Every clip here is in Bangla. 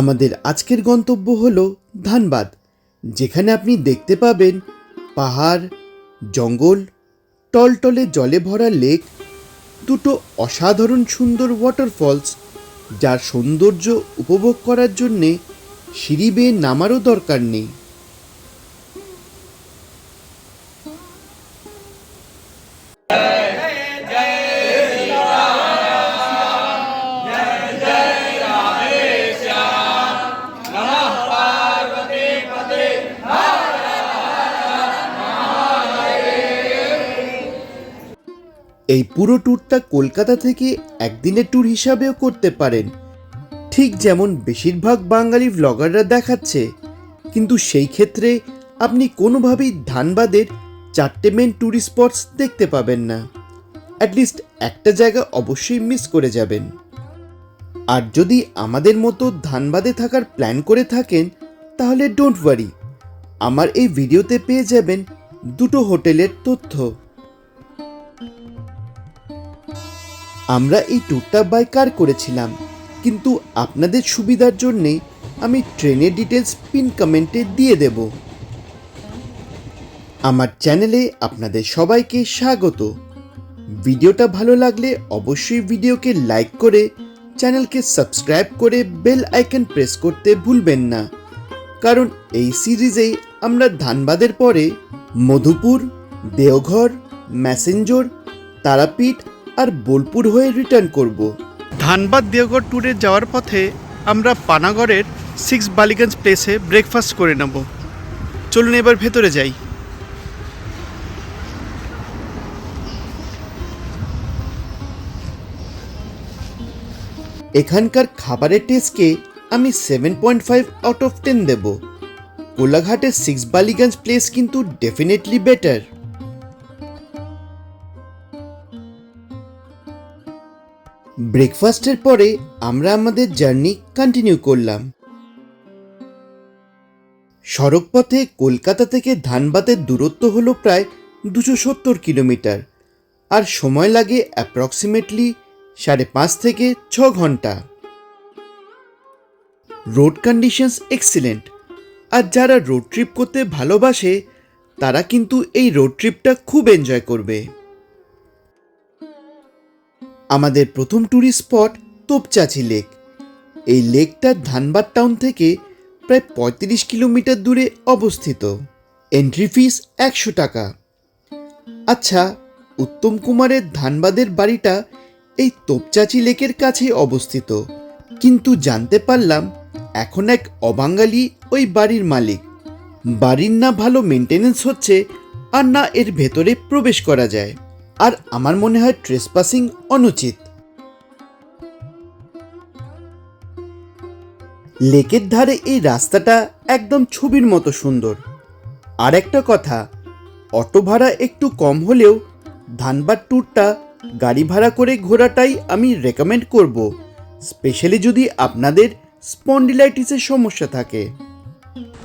আমাদের আজকের গন্তব্য হলো ধানবাদ, যেখানে আপনি দেখতে পাবেন পাহাড়, জঙ্গল, টলটলে জলে ভরা লেক, দুটো অসাধারণ সুন্দর ওয়াটারফলস যার সৌন্দর্য উপভোগ করার জন্যে সিঁড়ি বেয়ে নামারও দরকার নেই। এই পুরো ট্যুরটা কলকাতা থেকে একদিনের ট্যুর হিসাবেও করতে পারেন। ঠিক যেমন বেশিরভাগ বাঙালি ভ্লগাররা দেখাচ্ছে, কিন্তু সেই ক্ষেত্রে আপনি কোনোভাবেই ধানবাদের চারটে মেন ট্যুরিস্ট স্পটস দেখতে পাবেন না। অ্যাটলিস্ট একটা জায়গা অবশ্যই মিস করে যাবেন। আর যদি আমাদের মতো ধানবাদে থাকার প্ল্যান করে থাকেন, তাহলে ডোন্ট ওয়ারি আমার এই ভিডিওতে পেয়ে যাবেন দুটো হোটেলের তথ্য। আমরা এই ট্যুরটা বাই কার করেছিলাম। কিন্তু আপনাদের সুবিধার জন্যে আমি ট্রেনের ডিটেলস পিন কমেন্টে দিয়ে দেব। আমার চ্যানেলে আপনাদের সবাইকে স্বাগত। ভিডিওটা ভালো লাগলে অবশ্যই ভিডিওকে লাইক করে চ্যানেলকে সাবস্ক্রাইব করে বেল আইকন প্রেস করতে ভুলবেন না। কারণ এই সিরিজেই আমরা ধানবাদের পরে মধুপুর, দেওঘর ম্যাসেঞ্জর তারাপীঠ আর বোলপুর হয়ে রিটার্ন করব। ধানবাদ দেওঘর ট্যুরে যাওয়ার পথে আমরা পানাগড়ের সিক্স বালিগঞ্জ প্লেসে ব্রেকফাস্ট করে নেব। চলুন এবার ভেতরে যাই। এখানকার খাবারের টেস্টকে আমি seven point five out of ten দেব। কোলাঘাটের সিক্স বালিগঞ্জ প্লেস কিন্তু ডেফিনেটলি বেটার ব্রেকফাস্টের পরে আমরা আমাদের জার্নি কন্টিনিউ করলাম। সড়কপথে কলকাতা থেকে ধানবাদের দূরত্ব হলো প্রায় দুশো সত্তর কিলোমিটার আর সময় লাগে অ্যাপ্রক্সিমেটলি সাড়ে পাঁচ থেকে ছ ঘণ্টা। রোড কন্ডিশনস এক্সিলেন্ট আর যারা রোড ট্রিপ করতে ভালোবাসে, তারা কিন্তু এই রোড ট্রিপটা খুব এনজয় করবে। আমাদের প্রথম ট্যুরিস্ট স্পট তোপচাচি লেক এই লেকটা ধানবাদ টাউন থেকে প্রায় পঁয়ত্রিশ কিলোমিটার দূরে অবস্থিত। এন্ট্রি ফিস একশো টাকা। আচ্ছা উত্তম কুমারের ধানবাদের বাড়িটা এই তোপচাচি লেকের কাছেই অবস্থিত। কিন্তু জানতে পারলাম, এখন এক অবাঙালি ওই বাড়ির মালিক। বাড়ির না ভালো মেনটেনেন্স হচ্ছে আর না এর ভেতরে প্রবেশ করা যায়। আর আমার মনে হয় ট্রেসপাসিং অনুচিত। লেকের ধারে এই রাস্তাটা একদম ছবির মতো সুন্দর। আর একটা কথা, অটো ভাড়া একটু কম হলেও ধানবাদ ট্যুরটা গাড়ি ভাড়া করে ঘোরাটাই আমি রেকমেন্ড করব স্পেশালি যদি আপনাদের স্পন্ডিলাইটিসের সমস্যা থাকে।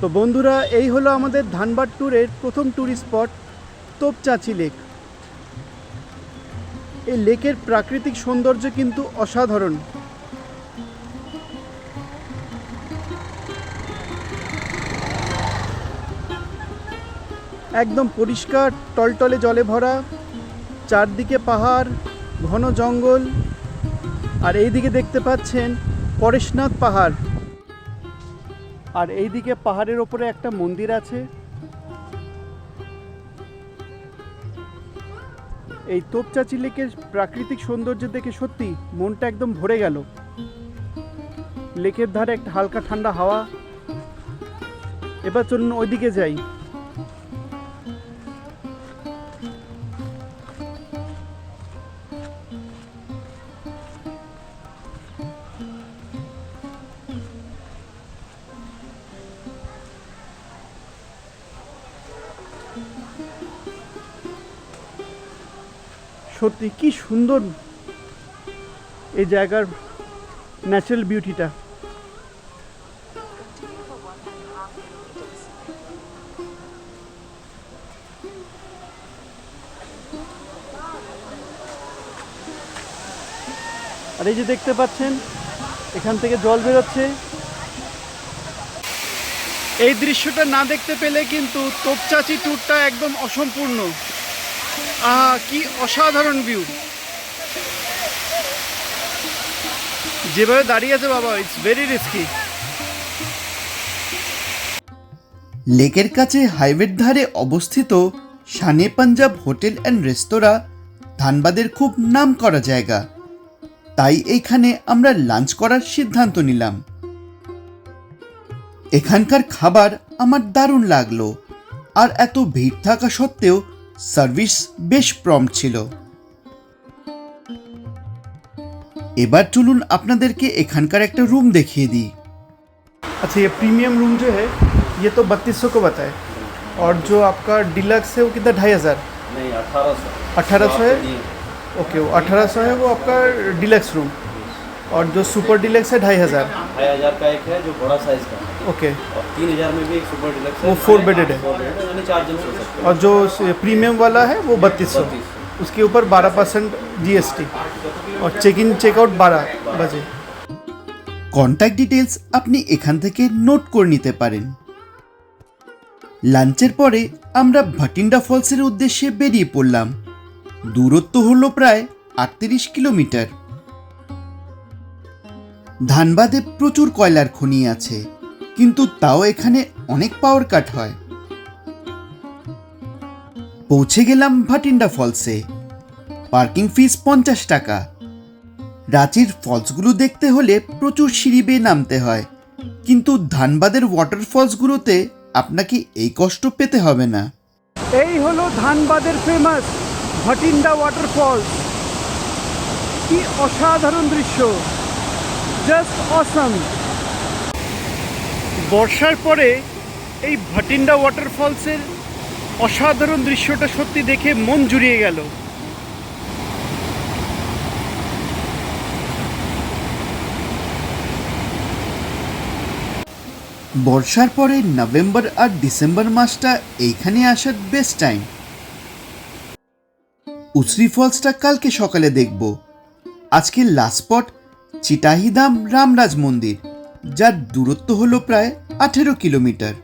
তো বন্ধুরা, এই হলো আমাদের ধানবাদ ট্যুরের প্রথম ট্যুরিস্ট স্পট তোপচাচি লেক এই লেকের প্রাকৃতিক সৌন্দর্য কিন্তু অসাধারণ। একদম পরিষ্কার, টলটলে জলে ভরা, চারদিকে পাহাড়, ঘন জঙ্গল, আর এইদিকে দেখতে পাচ্ছেন পরেশনাথ পাহাড়। আর এইদিকে পাহাড়ের ওপরে একটা মন্দির আছে। এই তোপচাচি লেকের প্রাকৃতিক সৌন্দর্য দেখে সত্যি মনটা একদম ভরে গেল। লেকের ধারে একটা হালকা ঠান্ডা হাওয়া। এবার চলুন ওইদিকে যাই। সত্যি কি সুন্দর এই জায়গার ন্যাচারাল বিউটিটা আর এই যে দেখতে পাচ্ছেন, এখান থেকে জল বেরোচ্ছে। এই দৃশ্যটা না দেখতে পেলে কিন্তু তোপচাচি ট্যুরটা একদম অসম্পূর্ণ। আহা, কি অসাধারণ ভিউ যেভাবে দাঁড়িয়ে আছে বাবা ইটস ভেরি রিস্কি লেকের কাছে হাইওয়ের ধারে অবস্থিত Shane Punjab hotel and restaurant ধানবাদের খুব নাম করা জায়গা। তাই এইখানে আমরা লাঞ্চ করার সিদ্ধান্ত নিলাম। এখানকার খাবার আমার দারুণ লাগল। আর এত ভিড় থাকা সত্ত্বেও সার্ভিস বেশ প্রম ছিল এবার চলুন আপনাদেরকে এখানকার একটা রুম দেখিয়ে দিই अच्छा ये प्रीमियम रूम जो है ये तो बत्तीस सौ को बताए और जो आपका डिलक्स है वो कितना ढाई हज़ार नहीं अठारह सौ 1800 है? ओके वो अठारह सौ है वो आपका डिलक्स रूम और जो सुपर डिलक्स है ढाई हज़ार ढाई हजार का एक है जो बड़ा साइज का है ओके और तीन हजार में भी एक सुपर डिलक्स है वो four bedded है। फोर बेडेड यानी चार जन सो सकते हैं और जो प्रीमियम वाला है वो बत्तीस सौ 3200 उसके ऊपर बारह परसेंट जी और चेक इन चेकआउट बारह बजे কন্ট্যাক্ট ডিটেলস আপনি এখান থেকে নোট করে নিতে পারেন লাঞ্চের পরে আমরা ভাটিন্ডা ফলসের উদ্দেশ্যে বেরিয়ে পড়লাম দূরত্ব হলো প্রায় আটত্রিশ কিলোমিটার ধানবাদে প্রচুর কয়লার খনি আছে কিন্তু তাও এখানে অনেক পাওয়ার কাট হয়। পৌঁছে গেলাম ভাটিন্ডা ফলসে পার্কিং ফিস পঞ্চাশ টাকা। রাঁচির ফলসগুলো দেখতে হলে প্রচুর সিঁড়ি বেয়ে নামতে হয়। কিন্তু ধানবাদের ওয়াটারফলসগুলোতে আপনাকে এই কষ্ট পেতে হবে না। এই হলো ধানবাদের ফেমাস ভাটিন্ডা ওয়াটারফলস কি অসাধারণ দৃশ্য। জাস্ট অসাম বর্ষার পরে এই ভাটিন্ডা ওয়াটারফলসের অসাধারণ দৃশ্যটা সত্যি দেখে মন জুড়িয়ে গেল। বর্ষার পরে নভেম্বর আর ডিসেম্বর মাসটা এইখানে আসার বেস্ট টাইম উসরি ফলসটা কালকে সকালে দেখব। আজকের লাস্ট স্পট চিটাহিদাম রামরাজ মন্দির, যার দূরত্ব হলো প্রায় আঠেরো কিলোমিটার।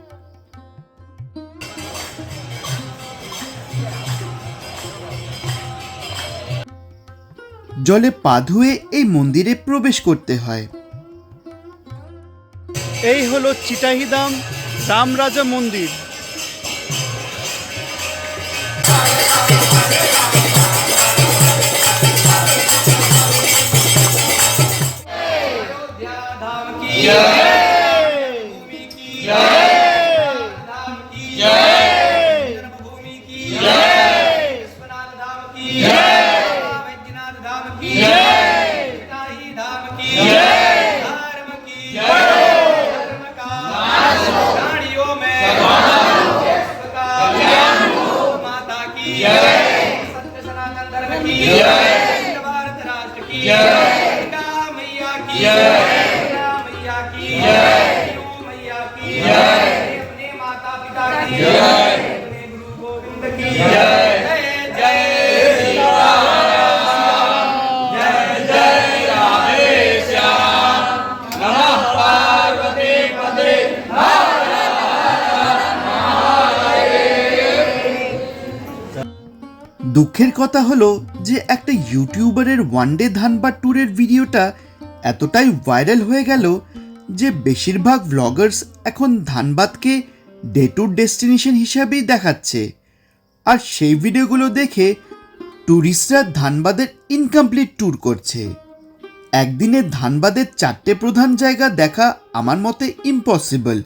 জলে পা ধুয়ে এই মন্দিরে প্রবেশ করতে হয়। এই হলো চিটাহিদাম রামরাজা মন্দির। Yeah. দুঃখের কথা হলো যে একটা ইউটিউবারের ওয়ান ডে ধানবাদ ট্যুরের ভিডিওটা এতটাই ভাইরাল হয়ে গেল যে বেশিরভাগ ভ্লগার্স এখন ধানবাদকে ডে ট্যুর ডেস্টিনেশন হিসাবেই দেখাচ্ছে। আর সেই ভিডিওগুলো দেখে ট্যুরিস্টরা ধানবাদের ইনকমপ্লিট ট্যুর করছে। একদিনে ধানবাদের চারটে প্রধান জায়গা দেখা আমার মতে ইম্পসিবল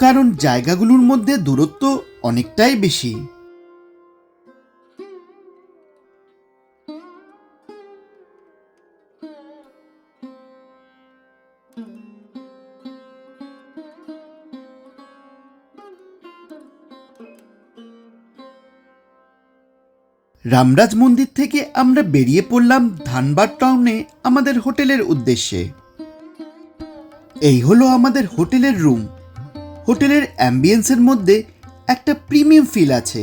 কারণ জায়গাগুলোর মধ্যে দূরত্ব অনেকটাই বেশি। রামরাজ মন্দির থেকে আমরা বেরিয়ে পড়লাম ধানবাদ টাউনে আমাদের হোটেলের উদ্দেশ্যে। এই হলো আমাদের হোটেলের রুম। হোটেলের অ্যাম্বিয়েন্সের মধ্যে একটা প্রিমিয়াম ফিল আছে।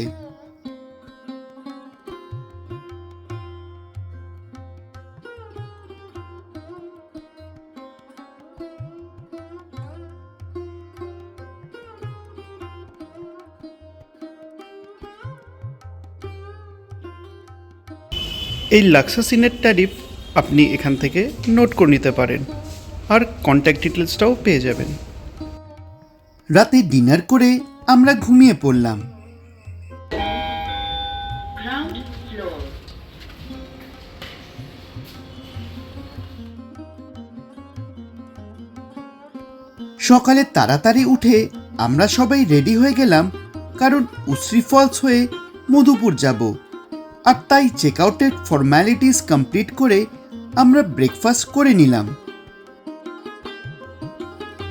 এই লাক্সা সিনের ট্যারিফ আপনি এখান থেকে নোট করে নিতে পারেন। আর কন্ট্যাক্ট ডিটেলসটাও পেয়ে যাবেন। রাতে ডিনার করে আমরা ঘুমিয়ে পড়লাম। সকালে তাড়াতাড়ি উঠে আমরা সবাই রেডি হয়ে গেলাম কারণ উশ্রী ফলস হয়ে মধুপুর যাব। আর তাই চেক আউটের ফর্ম্যালিটিস কমপ্লিট করে আমরা ব্রেকফাস্ট করে নিলাম।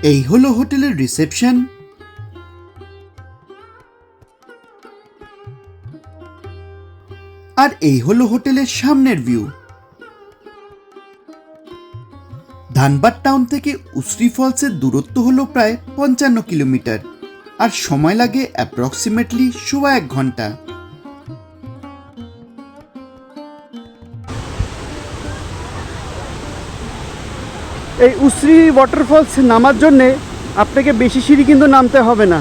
এই হলো হোটেলের রিসেপশন আর এই হলো হোটেলের সামনের ভিউ ধানবাদ টাউন থেকে উসরি ফলসের দূরত্ব হলো প্রায় পঞ্চান্ন কিলোমিটার। আর সময় লাগে অ্যাপ্রক্সিমেটলি সোয়া এক ঘণ্টা। এই উশ্রী ওয়াটারফলস নামার জন্যে আপনাকে বেশি সিঁড়ি কিন্তু নামতে হবে না।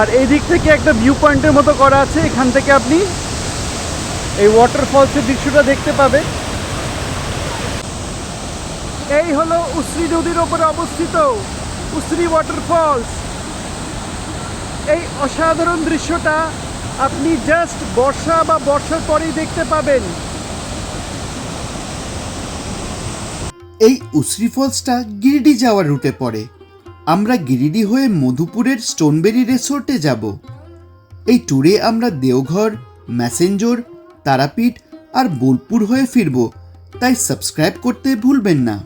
আর এই দিক থেকে একটা ভিউ পয়েন্টের মতো করা আছে। এখান থেকে আপনি এই ওয়াটারফলসের দৃশ্যটা দেখতে পাবেন। এই হলো উশ্রী নদীর ওপরে অবস্থিত উশ্রী ওয়াটারফলস এই অসাধারণ দৃশ্যটা আপনি জাস্ট বর্ষা বা বর্ষার পরেই দেখতে পাবেন। এই উসরি ফলসটা গিরিডি যাওয়ার রুটে পড়ে। আমরা গিরিডি হয়ে মধুপুরের স্টোনবেরি রেসোর্টে যাব। এই ট্যুরে আমরা দেওঘর, ম্যাসেঞ্জোর, তারাপীঠ আর বোলপুর হয়ে ফিরব, তাই সাবস্ক্রাইব করতে ভুলবেন না।